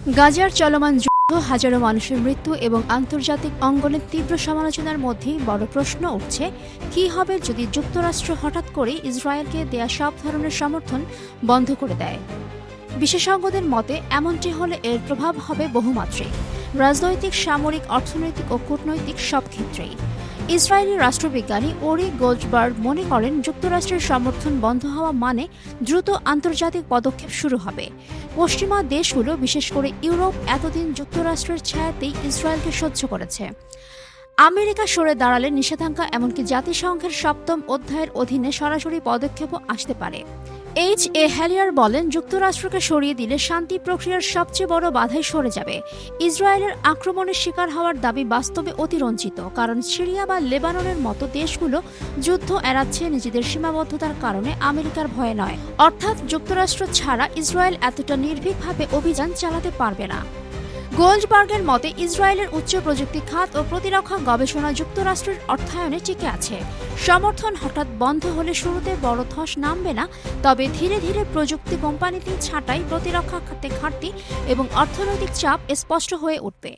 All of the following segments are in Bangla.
গাজার চলমান যুদ্ধ, হাজারো মানুষের মৃত্যু এবং আন্তর্জাতিক অঙ্গনের তীব্র সমালোচনার মধ্যেই বড় প্রশ্ন উঠছে, কী হবে যদি যুক্তরাষ্ট্র হঠাৎ করে ইসরায়েলকে দেয়া সব ধরনের সমর্থন বন্ধ করে দেয়? বিশেষজ্ঞদের মতে, এমনটি হলে এর প্রভাব হবে বহুমাত্রিক, রাজনৈতিক, সামরিক, অর্থনৈতিক ও কূটনৈতিক সব ক্ষেত্রেই। ইসরায়েলি রাষ্ট্রবিজ্ঞানী ওরি গোল্ডবার্গ মনে করেন যুক্তরাষ্ট্রের সমর্থন বন্ধ হওয়া মানে দ্রুত আন্তর্জাতিক পদক্ষেপ শুরু হবে। পশ্চিমা দেশগুলো, বিশেষ করে ইউরোপ, এতদিন যুক্তরাষ্ট্রের ছায়াতেই ইসরায়েলকে সহ্য করেছে। আমেরিকা সরে দাঁড়ালে নিষেধাজ্ঞা, এমনকি জাতিসংঘের সপ্তম অধ্যায়ের অধীনে সরাসরি পদক্ষেপও আসতে পারে। এইচ এ হ্যালিয়ার বলেন, যুক্তরাষ্ট্রকে সরিয়ে দিলে শান্তি প্রক্রিয়ার সবচেয়ে বড় বাধাই সরে যাবে। ইসরায়েলের আক্রমণের শিকার হওয়ার দাবি বাস্তবে অতিরঞ্চিত কারণ সিরিয়া বা লেবাননের মতো দেশগুলো যুদ্ধ এড়াচ্ছে নিজেদের সীমাবদ্ধতার কারণে আমেরিকার ভয়ে নয়। অর্থাৎ যুক্তরাষ্ট্র ছাড়া ইসরায়েল এতটা নির্ভীকভাবে অভিযান চালাতে পারবে না। গোল্ডবার্গের মতে, ইসরায়েলের উচ্চ প্রযুক্তি খাত ও প্রতিরক্ষা গবেষণা যুক্তরাষ্ট্রের অর্থায়নে টিকে আছে। সমর্থন হঠাৎ বন্ধ হলে শুরুতে বড় ধস নামবে না, তবে ধীরে ধীরে প্রযুক্তি কোম্পানিতে ছাঁটাই প্রতিরক্ষা খাতে ঘাটতি এবং অর্থনৈতিক চাপ স্পষ্ট হয়ে উঠবে।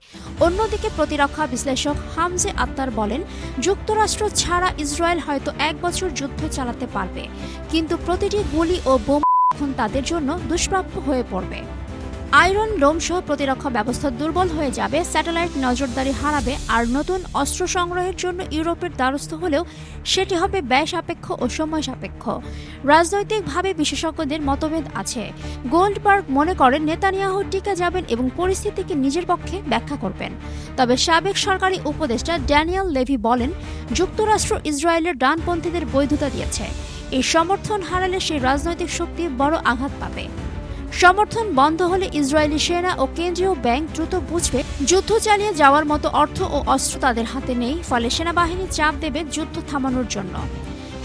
অন্যদিকে প্রতিরক্ষা বিশ্লেষক হামজে আত্মার বলেন, যুক্তরাষ্ট্র ছাড়া ইসরায়েল হয়তো এক বছর যুদ্ধ চালাতে পারবে, কিন্তু প্রতিটি গুলি ও বোম এখন তাদের জন্য দুষ্প্রাপ্য হয়ে পড়বে। আয়রন ডোম সহ প্রতিরক্ষা ব্যবস্থা দুর্বল হয়ে যাবে। স্যাটেলাইট নজরদারি হারাবে আর নতুন অস্ত্র সংগ্রহের জন্য ইউরোপের দ্বারস্থ হলেও সেটি হবে ব্যয় সাপেক্ষ ও সময় সাপেক্ষ। রাজনৈতিকভাবে বিশেষজ্ঞদের মতভেদ আছে। গোল্ডবার্গ মনে করেন নেতানিয়াহু টিকে যাবেন এবং পরিস্থিতিকে নিজের পক্ষে ব্যাখ্যা করবেন। তবে সাবেক সরকারি উপদেষ্টা ড্যানিয়েল লেভি বলেন, যুক্তরাষ্ট্র ইসরায়েলের ডানপন্থীদের বৈধতা দিয়েছে। এই সমর্থন হারালে সেই রাজনৈতিক শক্তি বড় আঘাত পাবে। সমর্থন বন্ধ হলে ইসরায়েলি সেনা ও কেন্দ্রীয় ব্যাংক দ্রুত বুঝবে যুদ্ধ চালিয়ে যাওয়ার মতো অর্থ ও অস্ত্র তাদের হাতে নেই, ফলে সেনাবাহিনী চাপ দেবে যুদ্ধ থামানোর জন্য।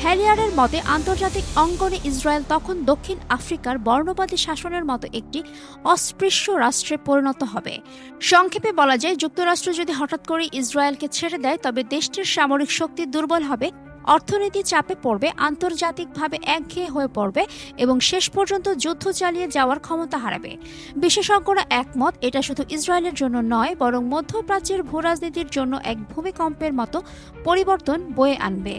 হ্যালিয়ারের মতে, আন্তর্জাতিক অঙ্গনে ইসরায়েল তখন দক্ষিণ আফ্রিকার বর্ণবাদী শাসনের মতো একটি অস্পৃশ্য রাষ্ট্রে পরিণত হবে। সংক্ষেপে বলা যায়, যুক্তরাষ্ট্র যদি হঠাৎ করে ইসরায়েলকে ছেড়ে দেয়, তবে দেশটির সামরিক শক্তি দুর্বল হবে অর্থনীতি চাপে পড়বে, আন্তর্জাতিকভাবে একঘেয়ে হয়ে পড়বে এবং শেষ পর্যন্ত যুদ্ধ চালিয়ে যাওয়ার ক্ষমতা হারাবে। বিশেষজ্ঞরা একমত, এটা শুধু ইসরায়েলের জন্য নয়, বরং মধ্যপ্রাচ্যের ভূরাজনীতির জন্য এক ভূমিকম্পের মতো পরিবর্তন বয়ে আনবে।